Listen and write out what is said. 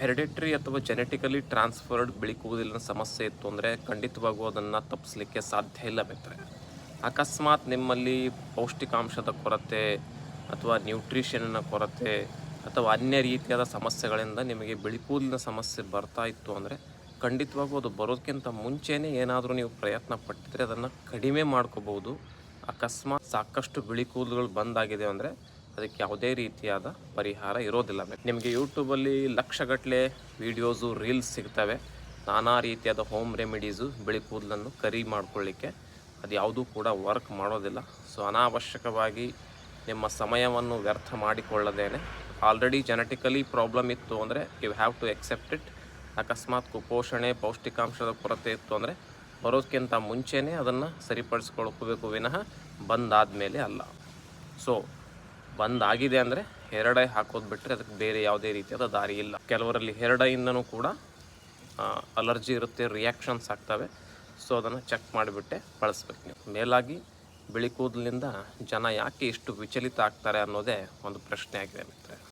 Hereditary ಅಥವಾ genetically transferred ಬಿಳಿ ಕೂದಲಿನ ಸಮಸ್ಯೆ ಇತ್ತು ಅಂದರೆ ಖಂಡಿತವಾಗೂ ಅದನ್ನು ತಪ್ಪಿಸ್ಲಿಕ್ಕೆ ಸಾಧ್ಯ ಇಲ್ಲ ಮಿತ್ರೆ ಅಕಸ್ಮಾತ್ ನಿಮ್ಮಲ್ಲಿ ಪೌಷ್ಟಿಕಾಂಶದ ಕೊರತೆ ಅಥವಾ ನ್ಯೂಟ್ರಿಷನ್ನ ಕೊರತೆ ಅಥವಾ ಅನ್ಯ ರೀತಿಯಾದ ಸಮಸ್ಯೆಗಳಿಂದ ನಿಮಗೆ ಬಿಳಿ ಕೂದಲಿನ ಸಮಸ್ಯೆ ಬರ್ತಾ ಇತ್ತು ಅಂದರೆ ಖಂಡಿತವಾಗೂ ಅದು ಬರೋದಕ್ಕಿಂತ ಮುಂಚೆನೇ ಏನಾದರೂ ನೀವು ಪ್ರಯತ್ನ ಪಟ್ಟಿದ್ರೆ ಅದನ್ನು ಕಡಿಮೆ ಮಾಡ್ಕೋಬೋದು ಅಕಸ್ಮಾತ್ ಸಾಕಷ್ಟು ಬಿಳಿ ಕೂದಲುಗಳು ಬಂದಾಗಿದೆ ಅಂದರೆ ಅದಕ್ಕೆ ಯಾವುದೇ ರೀತಿಯಾದ ಪರಿಹಾರ ಇರೋದಿಲ್ಲ. ನಿಮಗೆ ಯೂಟ್ಯೂಬಲ್ಲಿ ಲಕ್ಷಗಟ್ಟಲೆ ವೀಡಿಯೋಸು ರೀಲ್ಸ್ ಸಿಗ್ತವೆ. ನಾನಾ ರೀತಿಯಾದ ಹೋಮ್ ರೆಮಿಡೀಸು ಬಿಳಿ ಕೂದಲನ್ನು ಕರಿ ಮಾಡಿಕೊಳ್ಳಿಕ್ಕೆ ಅದು ಯಾವುದೂ ಕೂಡ ವರ್ಕ್ ಮಾಡೋದಿಲ್ಲ. ಸೊ ಅನಾವಶ್ಯಕವಾಗಿ ನಿಮ್ಮ ಸಮಯವನ್ನು ವ್ಯರ್ಥ ಮಾಡಿಕೊಳ್ಳದೇನೆ. ಆಲ್ರೆಡಿ ಜೆನೆಟಿಕಲಿ ಪ್ರಾಬ್ಲಮ್ ಇತ್ತು ಅಂದರೆ you have to accept it ಅಕಸ್ಮಾತ್ ಕುಪೋಷಣೆ, ಪೌಷ್ಟಿಕಾಂಶದ ಕೊರತೆ ಇತ್ತು ಅಂದರೆ ಬರೋದಕ್ಕಿಂತ ಮುಂಚೆನೇ ಅದನ್ನು ಸರಿಪಡಿಸ್ಕೊಳ್ಕೋಬೇಕು ವಿನಃ ಬಂದಾದ ಮೇಲೆ ಅಲ್ಲ. ಸೊ ಬಂದಾಗಿದೆ ಅಂದರೆ ಹೆರಡೈ ಹಾಕೋದು ಬಿಟ್ಟರೆ ಅದಕ್ಕೆ ಬೇರೆ ಯಾವುದೇ ರೀತಿಯಾದ ದಾರಿ ಇಲ್ಲ. ಕೆಲವರಲ್ಲಿ ಹೆರಡೈಯಿಂದನೂ ಕೂಡ ಅಲರ್ಜಿ ಇರುತ್ತೆ ರಿಯಾಕ್ಷನ್ಸ್ ಆಗ್ತವೆ. ಸೊ ಅದನ್ನು ಚೆಕ್ ಮಾಡಿಬಿಟ್ಟೆ, ಬಳಸ್ಬೇಕು ನೀವು. ಮೇಲಾಗಿ ಬಿಳಿ ಕೂದಲಿಂದ ಜನ ಯಾಕೆ ಇಷ್ಟು ವಿಚಲಿತ ಆಗ್ತಾರೆ ಅನ್ನೋದೇ ಒಂದು ಪ್ರಶ್ನೆ ಆಗಿದೆ ಮಿತ್ರೆ